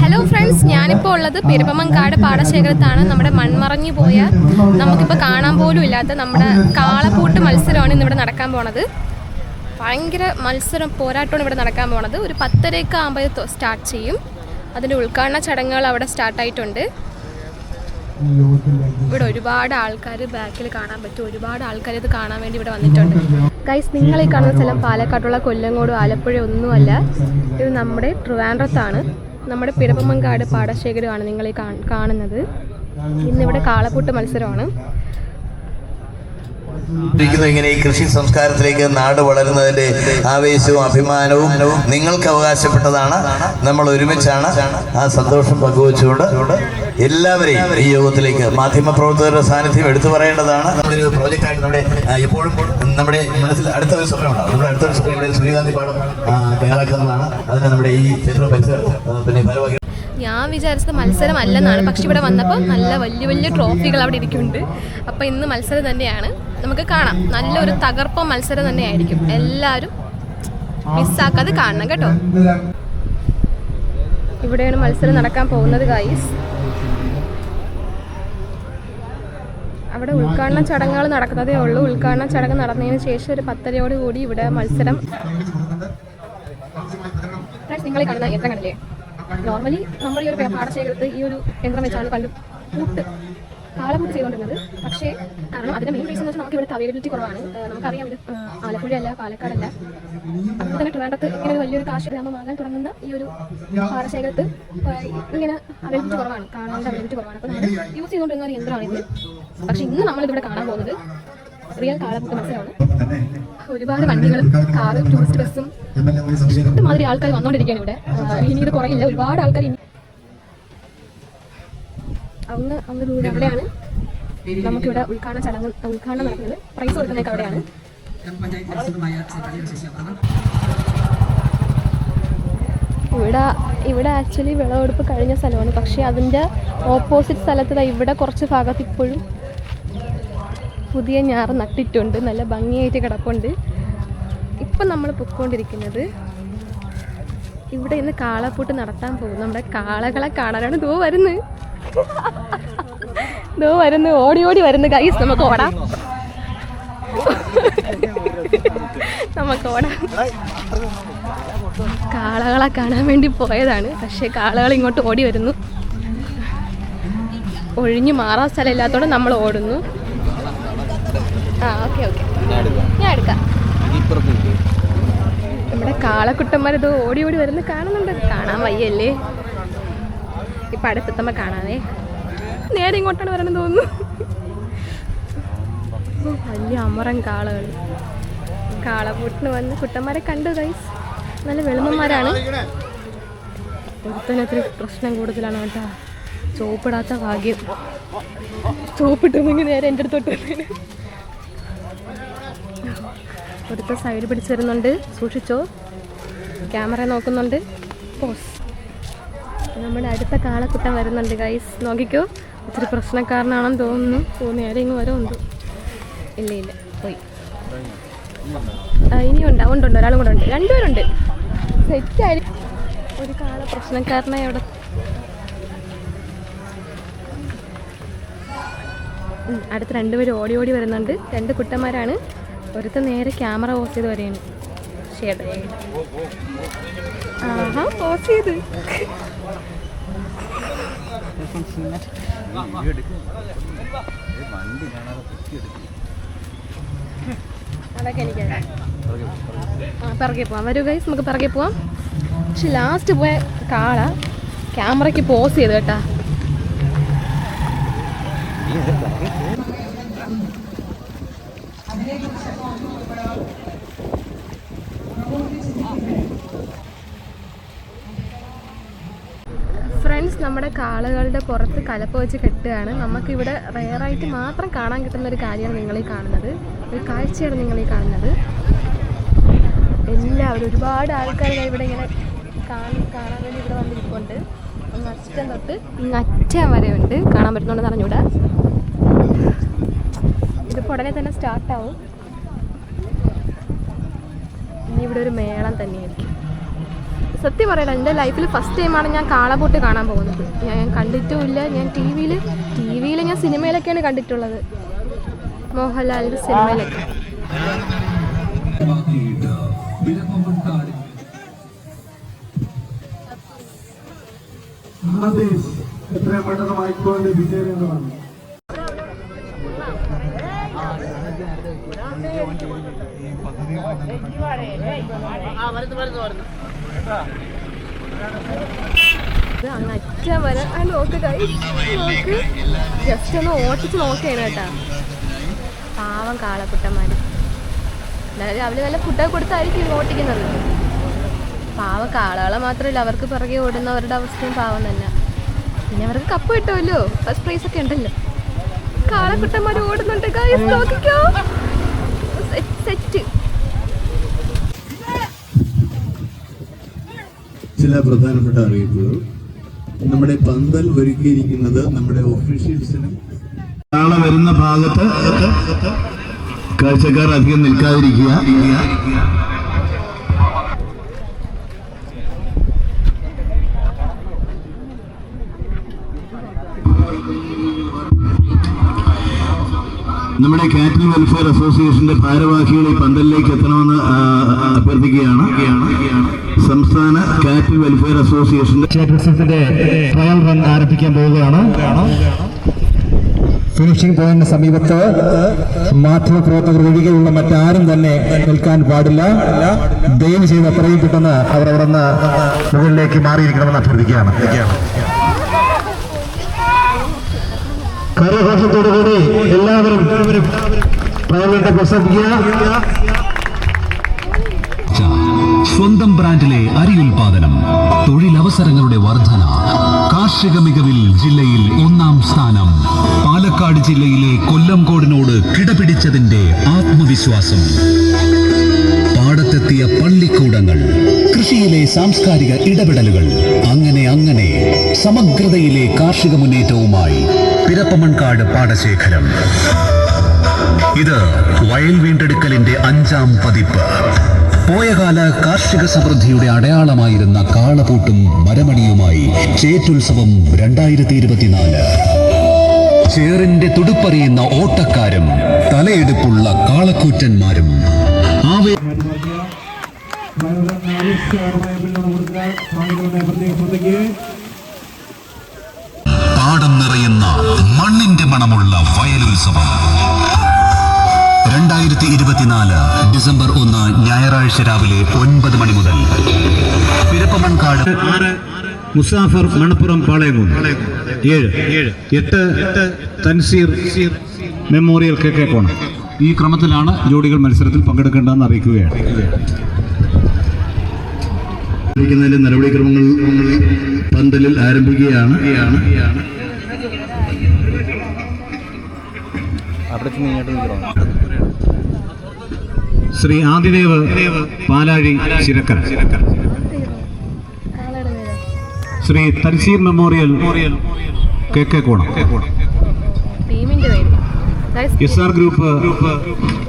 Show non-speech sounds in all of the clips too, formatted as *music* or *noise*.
Hello friends ഞാനിപ്പോൾ ഉള്ളത് പെരുപ്പമങ്കാട് പാടശേഖരത്താണ്. നമ്മുടെ മൺമറഞ്ഞു പോയ നമുക്കിപ്പോൾ കാണാൻ പോലും ഇല്ലാത്ത നമ്മുടെ കാളപ്പൂട്ട് മത്സരമാണ് ഇന്നിവിടെ നടക്കാൻ പോണത്. ഭയങ്കര മത്സരം പോരാട്ടമാണ് ഇവിടെ നടക്കാൻ പോണത്. ഒരു പത്തരയൊക്കെ ആകുമ്പോൾ സ്റ്റാർട്ട് ചെയ്യും. അതിന്റെ ഉദ്ഘാടന ചടങ്ങുകൾ അവിടെ സ്റ്റാർട്ടായിട്ടുണ്ട്. ഇവിടെ ഒരുപാട് ആൾക്കാർ ബാക്കിൽ കാണാൻ പറ്റും. ഒരുപാട് ആൾക്കാർ ഇത് കാണാൻ വേണ്ടി ഇവിടെ വന്നിട്ടുണ്ട്. ഗൈസ് നിങ്ങൾ ഈ കാണുന്ന സ്ഥലം പാലക്കാട്ടുള്ള കൊല്ലങ്കോട് ആലപ്പുഴ ഒന്നുമല്ല. ഇത് നമ്മുടെ ട്രിവാൻഡ്രത്താണ്. നമ്മുടെ പിടപ്പമ്മൻകാട് പാടശേഖരമാണ് നിങ്ങൾ ഈ കാണുന്നത്. ഇന്നിവിടെ കാളപ്പൂട്ട് മത്സരമാണ്. ഇങ്ങനെ ഈ കൃഷി സംസ്കാരത്തിലേക്ക് നാട് വളരുന്നതിന്റെ ആവേശവും അഭിമാനവും നിങ്ങൾക്ക് അവകാശപ്പെട്ടതാണ്. നമ്മൾ ഒരുമിച്ചാണ് ആ സന്തോഷം പങ്കുവച്ചുകൊണ്ട് എല്ലാവരെയും ഈ യോഗത്തിലേക്ക് മാധ്യമ പ്രവർത്തകരുടെ സാന്നിധ്യം എടുത്തു പറയേണ്ടതാണ്. നമ്മുടെ ഒരു പ്രോജക്റ്റ് ആയിട്ട് നമ്മുടെ എപ്പോഴും നമ്മുടെ മനസ്സിൽ അടുത്ത ഒരു സ്വപ്നം ഉണ്ടാവും. നമ്മുടെ അടുത്ത ഒരു സ്വപ്നം ഇവിടെ സൂര്യകാന്തി ആ, തയ്യാറാക്കുന്നതാണ്. അതിന് നമ്മുടെ ഈ ക്ഷേത്ര പരിസരം പിന്നെ ഭാരവാഹി ഞാൻ വിചാരിച്ചത് മത്സരം അല്ലെന്നാണ് പക്ഷെ ഇവിടെ വന്നപ്പോൾ നല്ല വലിയ വലിയ ട്രോഫികൾ അവിടെ ഇരിക്കുന്നുണ്ട്. അപ്പോൾ ഇന്ന് മത്സരം തന്നെയാണ്. നമുക്ക് കാണാം. നല്ലൊരു തകർപ്പ മത്സരം തന്നെയായിരിക്കും. എല്ലാവരും മിസ്സാക്കാതെ കാണണം കേട്ടോ. ഇവിടെയാണ് മത്സരം നടക്കാൻ പോകുന്നത് ഗൈസ് അവിടെ ഉദ്ഘാടന ചടങ്ങുകൾ നടക്കുന്നതേ ഉള്ളൂ. ഉദ്ഘാടന ചടങ്ങ് നടന്നതിന് ശേഷം ഒരു പത്തരയോട് കൂടി ഇവിടെ മത്സരം നിങ്ങൾ കാണുന്ന യന്ത്രം നോർമലി നമ്മൾ ഈ ഒരു പാടശേഖരത്ത് ഈ ഒരു യന്ത്രം വെച്ചാണ് പണ്ട് കാളപൂട്ട് ചെയ്തുകൊണ്ടിരുന്നത്. പക്ഷേ കാരണം അതിന്റെ മെയിൻ റീസൺ എന്ന് വെച്ചാൽ നമുക്ക് ഇവിടുത്തെ അവൈലബിലിറ്റി കുറവാണ് നമുക്കറിയാം ഇത് ആലപ്പുഴയല്ല ആലപ്പുഴ അല്ല പാലക്കാടല്ല. അപ്പൊ തന്നെ ട്രിവാൻഡ്രത്ത് ഇങ്ങനെ ഒരു വലിയൊരു കാർഷിക ഗ്രാമമാകാൻ തുടങ്ങുന്ന ഈ ഒരു പാടശേഖരത്ത് ഇങ്ങനെ അവൈലബിലിറ്റി കുറവാണ്. കാണാനുള്ള അവൈലബിലിറ്റി കുറവാണ്. അപ്പോൾ നമ്മൾ യൂസ് ചെയ്തുകൊണ്ടിരുന്ന ഒരു യന്ത്രമാണ് ഇത്. പക്ഷേ ഇന്ന് നമ്മളിവിടെ കാണാൻ പോകുന്നത് റിയൽ കാളപൂട്ട് മത്സരമാണ് ഒരുപാട് വണ്ടികളും കാറും ടൂറിസ്റ്റ് ബസ്സും ഇഷ്ടമാതിരി ആൾക്കാർ വന്നുകൊണ്ടിരിക്കുകയാണ് ഇവിടെ. ഇനി ഇത് കുറയില്ല. ഒരുപാട് ആൾക്കാർ അങ്ങ് അങ്ങ് എവിടെയാണ് അവിടെയാണ് നമുക്കിവിടെ ഉദ്ഘാടന ചടങ്ങ് ഉദ്ഘാടനം നടക്കുന്നത്. പ്രൈസ് കൊടുക്കുന്നതൊക്കെ അവിടെയാണ്. ഇവിടെ ഇവിടെ ആക്ച്വലി വിളവെടുപ്പ് കഴിഞ്ഞ സ്ഥലമാണ്. പക്ഷേ അതിന്റെ ഓപ്പോസിറ്റ് സ്ഥലത്ത് ഇവിടെ കുറച്ച് ഭാഗത്ത് ഇപ്പോഴും പുതിയ ഞാറ് നട്ടിട്ടുണ്ട്. നല്ല ഭംഗിയായിട്ട് കിടപ്പുണ്ട്. ഇപ്പം നമ്മൾ പൊയ്ക്കൊണ്ടിരിക്കുന്നത് ഇവിടെ ഇന്ന് കാളപ്പൂട്ട് നടത്താൻ പോകും നമ്മുടെ കാളകളെ കാണാനാണ് തോ വരുന്നത്. ദോ വരുന്നു ഓടി ഓടി വരുന്നു ഗൈസ് നമുക്ക് ഓടാം. നമുക്ക് ഓടാം. കാളകളെ കാണാൻ വേണ്ടി പോയതാണ്. പക്ഷേ കാളകൾ ഇങ്ങോട്ട് ഓടി വരുന്നു. ഒഴിഞ്ഞു മാറാൻ സ്ഥലം സ്ഥലമില്ലാത്തതുകൊണ്ട് നമ്മൾ ഓടുന്നു. ആ ഓക്കെ ഓക്കെ. ഞാൻ എടുക്കാം. നമ്മുടെ കാളക്കുട്ടന്മാരിത് ഓടി ഓടി വരുന്നു. കാണുന്നുണ്ട്. കാണാൻ വയ്യല്ലേ? ഇപ്പം അടുപ്പത്തമ്മ കാണാവേ നേരെ ഇങ്ങോട്ടാണ് വരണം തോന്നുന്നു. വലിയ അമറം കാളകൾ കാളപൂട്ടിന് വന്ന് കുട്ടന്മാരെ കണ്ടു ഗൈസ് നല്ല വെളുമന്മാരാണ് ഒരുത്തനത്തിന് പ്രശ്നം കൂടുതലാണ് കേട്ടോ. ചോപ്പിടാത്ത ഭാഗ്യം. ചോപ്പിട്ടുമെങ്കിൽ നേരെ എന്റെ അടുത്തോട്ട് വന്നേനെ. ഒരുത്ത സൈഡ് പിടിച്ച് വരുന്നുണ്ട്. സൂക്ഷിച്ചോ. ക്യാമറ നോക്കുന്നുണ്ട്. പോസ് നമ്മുടെ അടുത്ത കാളക്കുട്ടൻ വരുന്നുണ്ട് ഗൈസ് നോക്കിക്കോ. ഒത്തിരി പ്രശ്നക്കാരനാണെന്ന് തോന്നുന്നു. തോന്നി ആരെങ്കിലും വരുമുണ്ട് ഇല്ല ഇല്ല. പോയി. ഇനിയുണ്ട് ഉണ്ട്. ഉണ്ട് ഒരാളും കൂടെ ഉണ്ട്. രണ്ടുപേരുണ്ട്. സെറ്റായി ഒരു കാള പ്രശ്നക്കാരനായി അവിടെ. അടുത്ത് രണ്ടുപേരും ഓടി ഓടി വരുന്നുണ്ട്. രണ്ട് കുട്ടന്മാരാണ്. ഒരുത്ത നേരെ ക്യാമറ ഓഫ് ചെയ്ത് വരെയാണ് ഷേഡ് ആഹാ പോസ് ചെയ്ത്. അതൊക്കെ എനിക്കറിയാം ആ പിറകെ പോവാം. വരൂ ഗൈസ് നമുക്ക് പിറകെ പോവാം. പക്ഷെ ലാസ്റ്റ് പോയ കാള ക്യാമറയ്ക്ക് പോസ് ചെയ്ത് കേട്ടാ. നമ്മുടെ കാളുകളുടെ പുറത്ത് കലപ്പ വെച്ച് കെട്ടുകയാണ്. നമുക്കിവിടെ റെയറായിട്ട് മാത്രം കാണാൻ കിട്ടുന്ന ഒരു കാര്യമാണ് നിങ്ങളീ കാണുന്നത്. ഒരു കാഴ്ചയാണ് നിങ്ങളീ കാണുന്നത്. എല്ലാവരും ഒരുപാട് ആൾക്കാർ ഇവിടെ ഇങ്ങനെ കാണാൻ വേണ്ടി ഇവിടെ വന്നിരിപ്പുണ്ട്. ഒന്ന് അറ്റം തൊട്ട് ഇങ്ങ് വരെ ഉണ്ട് കാണാൻ പറ്റുന്നുണ്ടെന്ന് അറിഞ്ഞൂടാ. ഇതിപ്പോൾ ഉടനെ തന്നെ സ്റ്റാർട്ടാവും ഇനി ഇവിടെ ഒരു മേളം തന്നെയായിരിക്കും. സത്യം പറയണം എന്റെ ലൈഫിൽ ഫസ്റ്റ് ടൈമാണ് ഞാൻ കാളപൂട്ട് കാണാൻ പോകുന്നത് ഞാൻ കണ്ടിട്ടുമില്ല ഞാൻ ടി വിയിൽ ടി വിയിൽ ഞാൻ സിനിമയിലൊക്കെയാണ് കണ്ടിട്ടുള്ളത് മോഹൻലാലിന്റെ സിനിമയിലൊക്കെ എത്രയും പെട്ടെന്ന് വിജയമാണ് ഇത് ജസ്റ്റ് ഒന്ന് ഓട്ടിച്ച് നോക്കുകയാണ് കേട്ടാ പാവം കാളക്കുട്ടന്മാർ എന്നാലും അവർ നല്ല ഫുഡൊക്കെ കൊടുത്തായിരിക്കും ഓട്ടിക്കുന്നത് പാവ കാളകളെ മാത്രമല്ല അവർക്ക് പിറകെ ഓടുന്നവരുടെ അവസ്ഥയും പാവം തന്നെ പിന്നെ അവർക്ക് കപ്പ് കിട്ടുമല്ലോ ഫസ്റ്റ് പ്രൈസ് ഒക്കെ ഉണ്ടല്ലോ കാളക്കുട്ടന്മാർ ഓടുന്നുണ്ട് guys. നോക്കിക്കോ സെറ്റ് ചില പ്രധാനപ്പെട്ട അറിയിപ്പുകൾ. നമ്മുടെ പന്തൽ ഒരുക്കിയിരിക്കുന്നത് നമ്മുടെ ഒഫീഷ്യൽസിനും നാളെ വരുന്ന ഭാഗത്ത് കാഴ്ചക്കാർ അധികം നിൽക്കാതിരിക്കുക. നമ്മുടെ കാറ്റിൽ വെൽഫെയർ അസോസിയേഷന്റെ ഭാരവാഹികൾ ഈ പന്തലിലേക്ക് എത്തണമെന്ന് അഭ്യർത്ഥിക്കുകയാണ്. സംസ്ഥാന കാറ്റിൽ വെൽഫെയർ അസോസിയേഷന്റെ ട്രയൽ റൺ ആരംഭിക്കാൻ പോവുകയാണ്. ഫിനിഷിംഗ് പോയിന്റിന് സമീപത്ത് മാധ്യമപ്രവർത്തകർ ഒഴികെയുള്ള മറ്റാരും തന്നെ നിൽക്കാൻ പാടില്ല. ദയവ് ചെയ്ത് അത്രയും പെട്ടെന്ന് അവർ അവിടെ നിന്ന് മുകളിലേക്ക് മാറിയിരിക്കണമെന്ന് അഭ്യർത്ഥിക്കുകയാണ്. കരഘോഷത്തോടുകൂടി എല്ലാവരും ട്രയലിന്റെ പ്രസംഗിക്കുക സ്വന്തം ബ്രാൻഡിലെ അരി ഉൽപാദനം തൊഴിലവസരങ്ങളുടെ വർധന കാർഷിക മികവിൽ ജില്ലയിൽ ഒന്നാം സ്ഥാനം പാലക്കാട് ജില്ലയിലെ കൊല്ലംകോടിനോട് കിടപിടിച്ചതിന്റെ ആത്മവിശ്വാസം. പാടത്തെത്തിയ പള്ളിക്കൂടങ്ങൾ കൃഷിയിലെ സാംസ്കാരിക ഇടപെടലുകൾ അങ്ങനെ അങ്ങനെ സമഗ്രതയിലെ കാർഷിക മുന്നേറ്റവുമായി പിരപ്പമൺകാട് പാടശേഖരം ഇത് വയൽ വീണ്ടെടുക്കലിന്റെ അഞ്ചാം പതിപ്പ് പോയകാല കാർഷിക സമൃദ്ധിയുടെ അടയാളമായിരുന്ന കാളപൂട്ടും മരമണിയുമായി ചേറ്റുത്സവം രണ്ടായിരത്തി ഇരുപത്തിനാല് ചേറിന്റെ തുടുപ്പറിയുന്ന ഓട്ടക്കാരും തലയെടുപ്പുള്ള കാളക്കൂറ്റന്മാരും ആവേ പാടം നിറയുന്ന മണ്ണിന്റെ മണമുള്ള വയലുത്സവം. രണ്ടായിരത്തി ഇരുപത്തിനാല് ഡിസംബർ ഒന്ന് ഞായറാഴ്ച രാവിലെ ഒൻപത് മണി മുതൽ. പിരപ്പമൺകാട് മുസാഫർ മണപ്പുറം പാളയംകുന്ന്. ഏഴ് ഏഴ്. എട്ട് തൻസീർ മെമ്മോറിയൽ കെ കെ കോണം. ഈ ക്രമത്തിലാണ് ജോഡികൾ മത്സരത്തിൽ പങ്കെടുക്കേണ്ടതെന്ന് അറിയിക്കുകയാണ്. നടപടിക്രമങ്ങൾ പന്തലിൽ ആരംഭിക്കുകയാണ്. Shri Adidev Palazhi Chirakkara Shri Thanseer memorial K K Konam. ടീമിന്റെ പേര്. Guys, S R group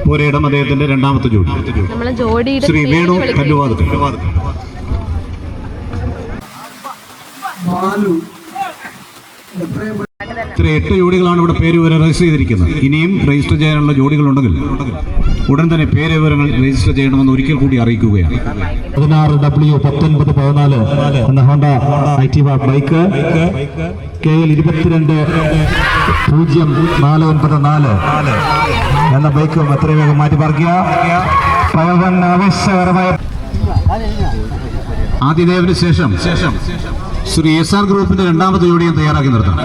Porayidam അദ്ദേഹത്തിന്റെ രണ്ടാമത്തെ ജോഡി. ശ്രീ വേണു കല്ലുവാദ കല്ലുവാതുക്കൽ. ഇത്ര എട്ട് ജോഡികളാണ് ഇവിടെ പേര് വിവരം രജിസ്റ്റർ ചെയ്തിരിക്കുന്നത്. ഇനിയും രജിസ്റ്റർ ചെയ്യാനുള്ള ജോഡികളുണ്ടെങ്കിൽ ഉടൻ തന്നെ പേര് വിവരങ്ങൾ രജിസ്റ്റർ ചെയ്യണമെന്ന് ഒരിക്കൽ കൂടി അറിയിക്കുകയാണ്. പതിനാറ് ഡബ്ല്യു പത്തൊൻപത് പതിനാല് എന്ന Honda Activa bike K L ഇരുപത്തിരണ്ട് പൂജ്യം നാല് ഒൻപത് നാല് എന്ന ബൈക്കും എത്രയും വേഗം മാറ്റി പാർക്കുക. പ്രവർത്തന ആവേശകരമായ ആദിദേവിന് ശേഷം ശേഷം ശ്രീ എസ് ആർ ഗ്രൂപ്പിന്റെ രണ്ടാമത്തെ ജോഡിയും തയ്യാറാക്കി നിർത്തണം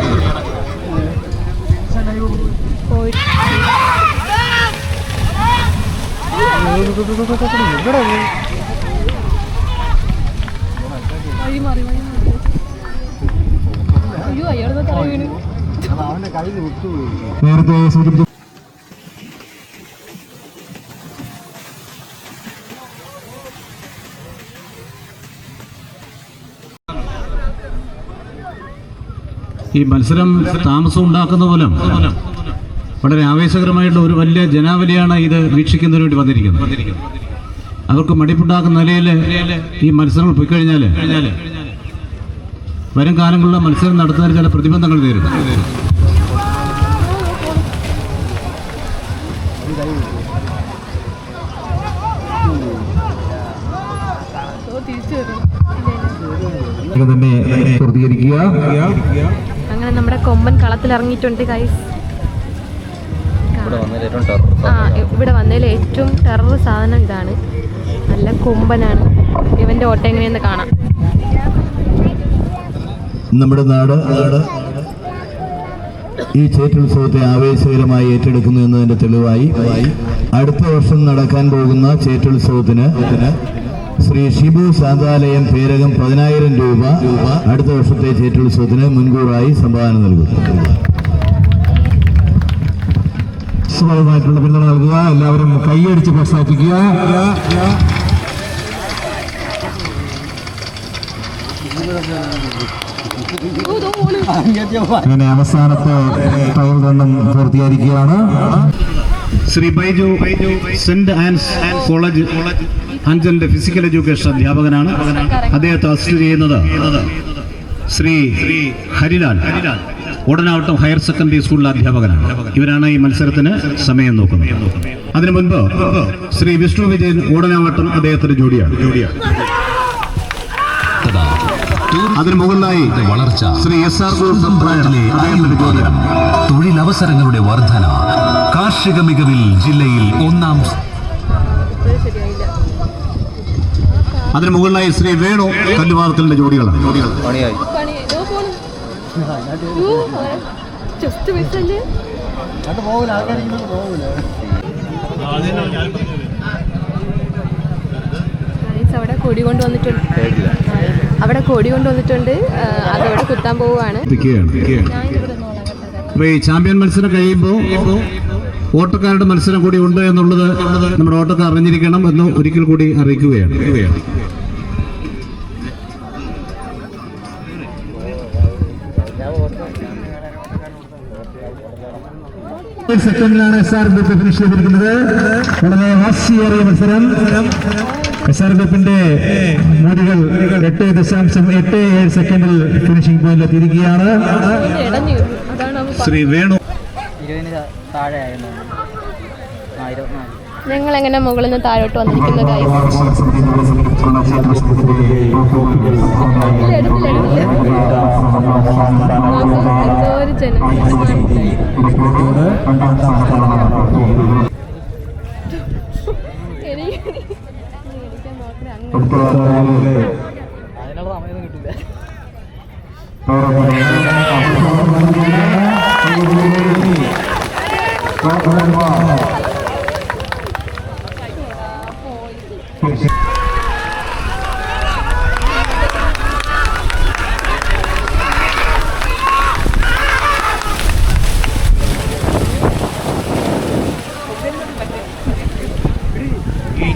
ഈ മത്സരം താമസം ഉണ്ടാക്കുന്ന പോലെ വളരെ ആവേശകരമായിട്ടുള്ള ഒരു വലിയ ജനാവലിയാണ് ഇത് വീക്ഷിക്കുന്നതിന് വേണ്ടി വന്നിരിക്കുന്നത്. അവർക്ക് മടിപ്പുണ്ടാക്കുന്ന നിലയിൽ ഈ മത്സരങ്ങൾ പോയി കഴിഞ്ഞാൽ വരും കാലങ്ങളിലെ മത്സരം നടത്തുന്നതിന് ചില പ്രതിബന്ധങ്ങൾ നേരിടും. ഇത് തന്നെ പൂർത്തീകരിക്കുക അങ്ങനെ നമ്മുടെ കൊമ്പൻ കളത്തിലിറങ്ങിയിട്ടുണ്ട് ഗൈസ് ആ ഇവിടെ വന്നതിൽ ഏറ്റവും ടെറർ സാധനം ഇതാണ്. നല്ല കൊമ്പനാണ്. ഇവന്റെ ഓട്ടം എങ്ങനെയെന്ന് കാണാം. നമ്മുടെ നാട് നാട്. ഈ ചേറ്റുത്സവത്തെ ആവേശകരമായി ഏറ്റെടുക്കുന്നു എന്നതിന്റെ തെളിവായി. അടുത്ത വർഷം നടക്കാൻ പോകുന്ന ചേറ്റുത്സവത്തിന് ശ്രീ ഷിബു ശാന്താലയം പേരകം പതിനായിരം രൂപ അടുത്ത വർഷത്തെ ചേറ്റുത്സവത്തിന് മുൻകൂറായി സംഭാവന നൽകും സ്വാഭാവികമായിട്ടുള്ള പിന്തുണ നൽകുക. എല്ലാവരും കൈയടിച്ച് പ്രോത്സാഹിപ്പിക്കുക. അങ്ങനെ അവസാനത്തെ ട്രയൽ റണ്ണും പൂർത്തീകരിക്കുകയാണ്. Shri Baiju Saint Ann's college അഞ്ചലിന്റെ physical education അധ്യാപകനാണ്. അദ്ദേഹത്തെ അസിസ്റ്റ് ചെയ്യുന്നത് ശ്രീ ഹരിലാൽ ഹരിലാൽ. ഉടനാവട്ടം ഹയർ സെക്കൻഡറി സ്കൂളിലെ അധ്യാപകനാണ്. ഇവരാണ് ഈ മത്സരത്തിന് സമയം നോക്കുന്നത്. അതിനു മുൻപ് ശ്രീ വിഷ്ണു വിജയൻ ഉടനാവട്ടം അദ്ദേഹത്തിന്റെ ജോഡിയാണ്. ജോഡിയാണ് അതിന് മുകളിലായി വളർച്ച. ശ്രീ എസ് ആർ തൊഴിലവസരങ്ങളുടെ വർധന. കാർഷിക മികവിൽ ജില്ലയിൽ ഒന്നാം അതിന് മുകളിലായി ശ്രീ വേണു കല്ലുവാദത്തിന്റെ ജോഡികളാണ്. ജസ്റ്റ് മിസ്സല്ലേ അവിടെ കൊടി കൊണ്ട് പോകില്ല അവിടെ കൊടി കൊണ്ട് വന്നിട്ടുണ്ട്. കൊണ്ടുവന്നിട്ടുണ്ട് അതവിടെ കുത്താൻ പോവുകയാണ്. ചാമ്പ്യൻ മത്സരം കഴിയുമ്പോൾ ഓട്ടക്കാരുടെ മത്സരം കൂടി ഉണ്ട് എന്നുള്ളത് നമ്മുടെ ഓട്ടക്കാർ അറിഞ്ഞിരിക്കണം എന്ന് ഒരിക്കൽ കൂടി അറിയിക്കുകയാണ്. സെക്കൻഡിലാണ് എസ് ആർ ഗ്രൂപ്പ് ഫിനിഷ് ചെയ്തിരിക്കുന്നത്. വളരെ വാശിയേറിയ മത്സരം. എസ് ആർ ഗ്രൂപ്പിന്റെ മോഡികൾ എട്ട് ദശാംശം എട്ട് ഏഴ് സെക്കൻഡിൽ ഫിനിഷിംഗ് പോയിന്റിൽ എത്തിയിരിക്കുകയാണ്. അതാണ് ശ്രീ വേണു ഇരുപതിന് താഴെ ആയിരുന്നു ഞങ്ങൾ എങ്ങനെ മുകളിൽ നിന്ന് താഴോട്ട് വന്നിരിക്കുന്ന കാര്യം എന്തോ ഒരു ജനം എനിക്ക് എനിക്ക് മാത്രമേ അങ്ങനെ അതിനുള്ള സമയമൊന്നും കിട്ടില്ല. ഈ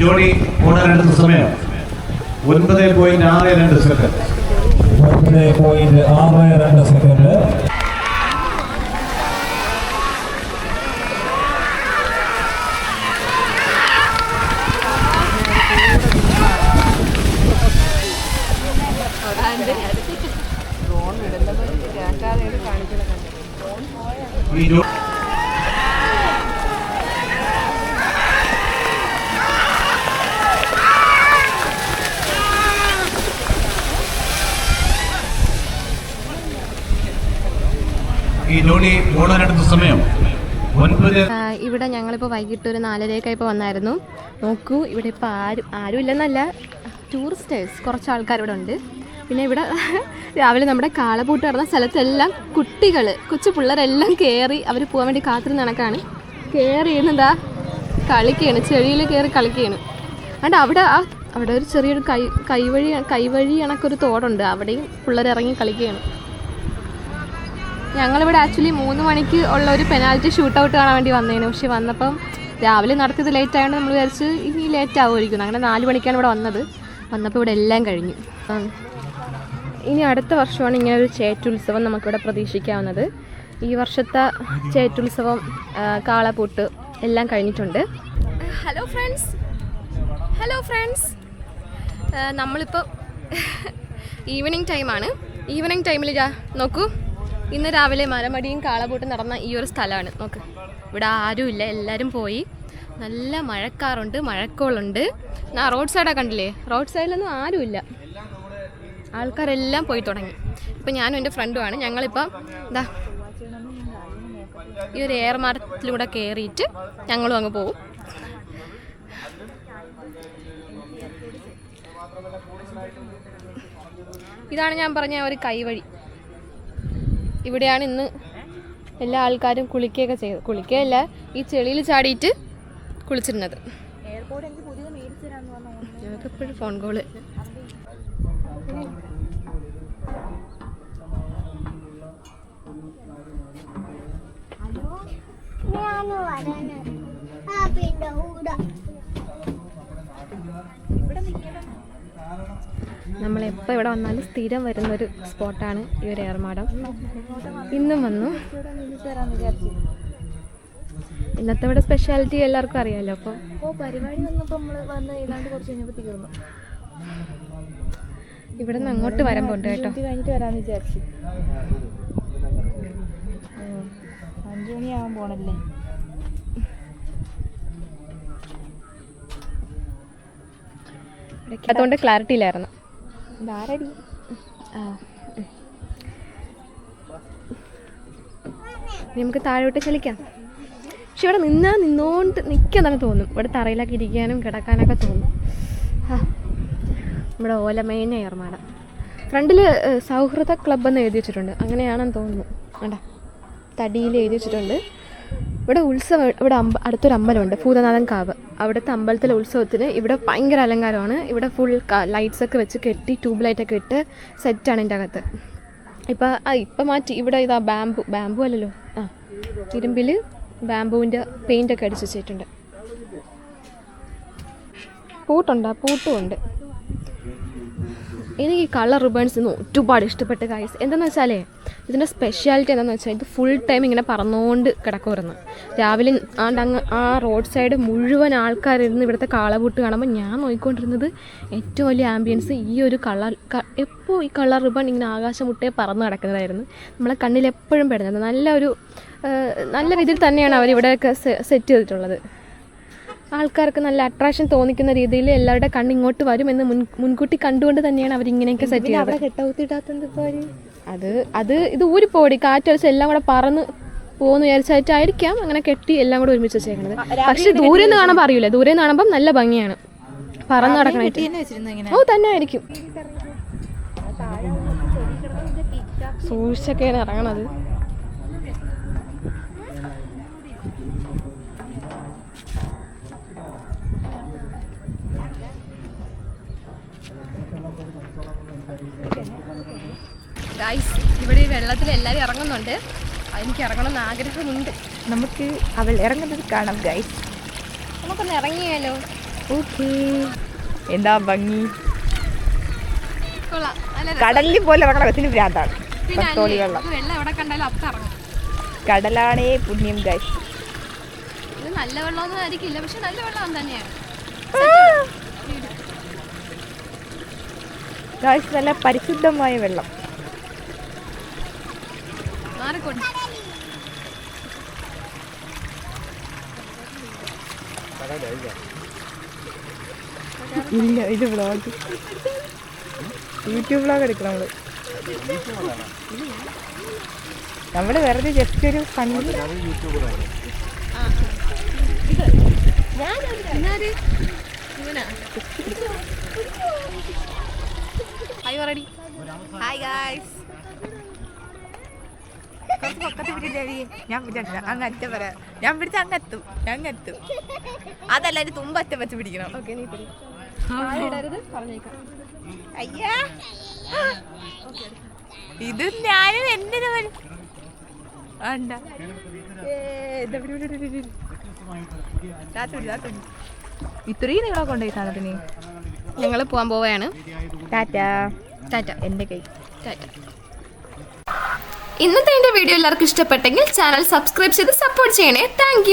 ജോഡി ഓടാനെടുത്ത സമയം. ഒൻപത് പോയിന്റ് ആറ് രണ്ട് സെക്കൻഡ്. ഒൻപത് പോയിന്റ് ആറ് രണ്ട് സെക്കൻഡ്. ഈ ജോ- ഈ ജോഡി സമയം ഇവിടെ ഞങ്ങളിപ്പോൾ വൈകിട്ട് ഒരു നാലരയൊക്കെ ഇപ്പോൾ വന്നായിരുന്നു. നോക്കൂ ഇവിടെ ഇപ്പോൾ ആരും ആരും ഇല്ലെന്നല്ല ടൂറിസ്റ്റേഴ്സ് കുറച്ച് ആൾക്കാർ ഇവിടെ ഉണ്ട്. പിന്നെ ഇവിടെ *laughs* രാവിലെ നമ്മുടെ കാളപൂട്ട് നടന്ന സ്ഥലത്തെല്ലാം കുട്ടികൾ കൊച്ചു പിള്ളേരെല്ലാം കയറി അവർ പോകാൻ വേണ്ടി കാത്തിരുന്ന കണക്കാണ്. കയറി എന്താ കളിക്കുകയാണ് ചെടിയിൽ കയറി കളിക്കുകയാണ് അതുകൊണ്ട് അവിടെ ആ അവിടെ ഒരു ചെറിയൊരു കൈ കൈവഴി കൈവഴി കണക്കൊരു തോടുണ്ട്. അവിടെയും പിള്ളേർ ഇറങ്ങി കളിക്കുകയാണ് ഞങ്ങളിവിടെ ആക്ച്വലി മൂന്ന് മണിക്ക് ഉള്ള ഒരു പെനാൽറ്റി ഷൂട്ട് ഔട്ട് കാണാൻ വേണ്ടി വന്നേനു. പക്ഷെ വന്നപ്പം രാവിലെ നടത്തിയത് ലേറ്റ് ആയതുകൊണ്ട് നമ്മൾ വിചാരിച്ച് ഇനി ലേറ്റ് ആവുമായിരിക്കും. അങ്ങനെ നാല് മണിക്കാണ് ഇവിടെ വന്നത്. വന്നപ്പോൾ ഇവിടെ എല്ലാം കഴിഞ്ഞു. ഇനി അടുത്ത വർഷമാണ് ഇങ്ങനെ ഒരു ചേറ്റുത്സവം നമുക്കിവിടെ പ്രതീക്ഷിക്കാവുന്നത്. ഈ വർഷത്തെ ചേറ്റുത്സവം കാളപൂട്ട് എല്ലാം കഴിഞ്ഞിട്ടുണ്ട്. ഹലോ ഫ്രണ്ട്സ് ഹലോ ഫ്രണ്ട്സ് നമ്മളിപ്പോൾ ഈവനിങ് ടൈമാണ് ഈവനിങ് ടൈമിൽ നോക്കൂ. ഇന്ന് രാവിലെ മരമടിയും കാളപൂട്ടും നടന്ന ഈ ഒരു സ്ഥലമാണ്. നോക്ക് ഇവിടെ ആരുമില്ല എല്ലാവരും പോയി. നല്ല മഴക്കാറുണ്ട് മഴക്കോളുണ്ട്. ആ റോഡ് സൈഡാ കണ്ടില്ലേ? റോഡ് സൈഡിലൊന്നും ആരുമില്ല ആൾക്കാരെല്ലാം പോയി തുടങ്ങി. ഇപ്പം ഞാനും എന്റെ ഫ്രണ്ടുമാണ് ഞങ്ങളിപ്പം എന്താ ഈ ഒരു എയർ കയറിയിട്ട് ഞങ്ങളും അങ്ങ് പോവും. ഇതാണ് ഞാൻ പറഞ്ഞ ഒരു കൈവഴി ഇവിടെയാണ് ഇന്ന് എല്ലാ ആൾക്കാരും കുളിക്കുകയൊക്കെ ചെയ്തത് കുളിക്കുകയല്ല ഈ ചെളിയിൽ ചാടിയിട്ട് കുളിച്ചിരുന്നത്. ഫോൺ കോൾ നമ്മളെപ്പോൾ ഇവിടെ വന്നാലും സ്ഥിരം വരുന്നൊരു സ്പോട്ടാണ് ഈ ഒരു ഏർമാടം. ഇന്നും വന്നു. ഇന്നത്തെ ഇവിടെ സ്പെഷ്യാലിറ്റി എല്ലാവർക്കും അറിയാമല്ലോ അപ്പോൾ പരിപാടി വന്നപ്പോൾ നമ്മൾ വന്ന് ഏതാണ്ട് കുറച്ച് കഴിഞ്ഞപ്പോൾ തീർന്നു ഇവിടെ നിന്ന് അങ്ങോട്ട് വരാൻ പോണ്ട് കേട്ടോ. കഴിഞ്ഞിട്ട് വരാമെന്ന് വിചാരിച്ചു. ഓ, അഞ്ച് മണിയാവാൻ പോണല്ലേ? അതുകൊണ്ട് ക്ലാരിറ്റി ഇല്ലായിരുന്നു. ധാരടി നമുക്ക് താഴോട്ട് ചലിക്കാം. പക്ഷെ ഇവിടെ നിന്നാ നിന്നോണ്ട് നിൽക്കാൻ തന്നെ ഇവിടെ തറയിലൊക്കെ ഇരിക്കാനും കിടക്കാനൊക്കെ തോന്നും നമ്മുടെ ഓലമേന ഏർമാടം. ഫ്രണ്ടിൽ സൗഹൃദ ക്ലബ് എന്ന് എഴുതി വെച്ചിട്ടുണ്ട്. അങ്ങനെയാണെന്ന് തോന്നുന്നു. വേണ്ട തടിയിൽ എഴുതി വെച്ചിട്ടുണ്ട്. ഇവിടെ ഉത്സവം ഇവിടെ അമ്പ അടുത്തൊരു അമ്പലമുണ്ട് ഭൂതനാഥൻ കാവ്. അവിടുത്തെ അമ്പലത്തിലെ ഉത്സവത്തിന് ഇവിടെ ഭയങ്കര അലങ്കാരമാണ്. ഇവിടെ ഫുൾ ലൈറ്റ്സ് ഒക്കെ വെച്ച് കെട്ടി ട്യൂബ് ലൈറ്റൊക്കെ ഇട്ട് സെറ്റാണ് ഇതിന്റെ അകത്ത്. ഇപ്പം ആ ഇപ്പം മാറ്റി ഇവിടെ ഇതാ ബാംബു ബാംബു അല്ലല്ലോ. ആ ഇരുമ്പിൽ ബാംബുവിന്റെ പെയിന്റൊക്കെ അടിച്ച് വെച്ചിട്ടുണ്ട്. പൂട്ടുണ്ടോ പൂട്ടും ഉണ്ട്. എനിക്ക് ഈ കളർ റിബൺസ് ഒരുപാട് ഇഷ്ടപ്പെട്ട കായ്സ് എന്താണെന്ന് വെച്ചാലേ ഇതിന്റെ സ്പെഷ്യാലിറ്റി എന്താണെന്ന് വെച്ചാൽ ഇത് ഫുൾ ടൈം ഇങ്ങനെ പറന്നുകൊണ്ട് കിടക്കുമായിരുന്നു രാവിലെ ആണ്ട് അങ്ങ് ആ റോഡ് സൈഡ് മുഴുവൻ ആൾക്കാരിരുന്ന് ഇവിടുത്തെ കാളപൂട്ട് കാണുമ്പോൾ ഞാൻ നോക്കിക്കൊണ്ടിരുന്നത് ഏറ്റവും വലിയ ആംബിയൻസ് ഈ ഒരു കളർ എപ്പോൾ ഈ കളർ റിബൺ ഇങ്ങനെ ആകാശം മുട്ടേ പറന്ന് കിടക്കുന്നതായിരുന്നു. നമ്മളെ കണ്ണിൽ എപ്പോഴും പെടുന്നത്. നല്ല ഒരു നല്ല രീതിയിൽ തന്നെയാണ് അവരിവിടെയൊക്കെ സെറ്റ് ചെയ്തിട്ടുള്ളത്. ആൾക്കാർക്ക് നല്ല അട്രാക്ഷൻ തോന്നിക്കുന്ന രീതിയിൽ എല്ലാവരുടെ കണ്ണ് ഇങ്ങോട്ട് വരും എന്ന് മുൻ മുൻകൂട്ടി കണ്ടുകൊണ്ട് തന്നെയാണ് അവർ ഇങ്ങനെയൊക്കെ സെറ്റ് ചെയ്തത്. അത് അത് ഇത് ഊരി പോടി കാറ്റടിച്ച് എല്ലാം കൂടെ പറന്ന് പോകുന്ന വിചാരിച്ചായിട്ടായിരിക്കാം അങ്ങനെ കെട്ടി എല്ലാം കൂടെ ഒരുമിച്ച് വെച്ചേക്കണത്. പക്ഷെ ദൂരെ നിന്ന് കാണാൻ അറിയില്ല ദൂരെ നിന്ന് കാണുമ്പോൾ നല്ല ഭംഗിയാണ്. പറന്ന് നടക്കണായിട്ട് ഓ തന്നെ ആയിരിക്കും സൂക്ഷിച്ചൊക്കെയാണ് ഇറങ്ങണത്. ഗൈസ് ഇവിടെ വെള്ളത്തിൽ എല്ലാവരും ഇറങ്ങുന്നുണ്ട്. എനിക്ക് ഇറങ്ങണം എന്ന് ആഗ്രഹമുണ്ട്. നമുക്ക് അവൾ ഇറങ്ങുന്നത് കാണാം ഗൈസ് നമുക്കൊന്ന് ഇറങ്ങിയാലോ? ഓക്കെ എന്താ ഭംഗി? കടലിൽ പോലെ ഇറങ്ങണം അതിന് ഭ്രാന്താണ്. പത്തോളി വെള്ളം. വെള്ളം കടലാണേ പുണ്യം ഗൈസ് നല്ല നല്ല വെള്ളമൊന്നും ആയിരിക്കില്ല പക്ഷെ നല്ല വെള്ളം തന്നെയാണ്. ഗൈസ് നല്ല പരിശുദ്ധമായ വെള്ളം. ഇല്ല ഇത് വ്ളോഗ് യൂട്യൂബ് വ്ളോഗ് എടുക്കണം നമ്മൾ. നമ്മൾ വെറുതെ ജസ്റ്റ് ഒരു എന്നാര് ഇവനാ ഹായ് ഗായ്സ് കുറച്ച് പൊക്കത്ത് പിടിച്ചേരി ഞാൻ പിടിച്ച അങ്ങ് അറ്റ ഞാൻ പിടിച്ച അങ്ങ് എത്തും അതല്ല ഒരു തുമ്പറ്റ വെച്ച് പിടിക്കണം. ഓക്കെ നീ പിടി. ഇടരുത് പറഞ്ഞേക്കാം. അയ്യാ. ഇത് ഞാനും വരും വേണ്ട. ഇത്രയും നിങ്ങളെ കൊണ്ടുപോയി സാധനത്തിന്? ഞങ്ങൾ പോകാൻ പോവുകയാണ് ടാറ്റ. ടാറ്റ എന്റെ കൈ. ടാറ്റ. ഇന്നത്തെ എന്റെ വീഡിയോ എല്ലാവർക്കും ഇഷ്ടപ്പെട്ടെങ്കിൽ ചാനൽ സബ്സ്ക്രൈബ് ചെയ്ത് സപ്പോർട്ട് ചെയ്യണേ. താങ്ക്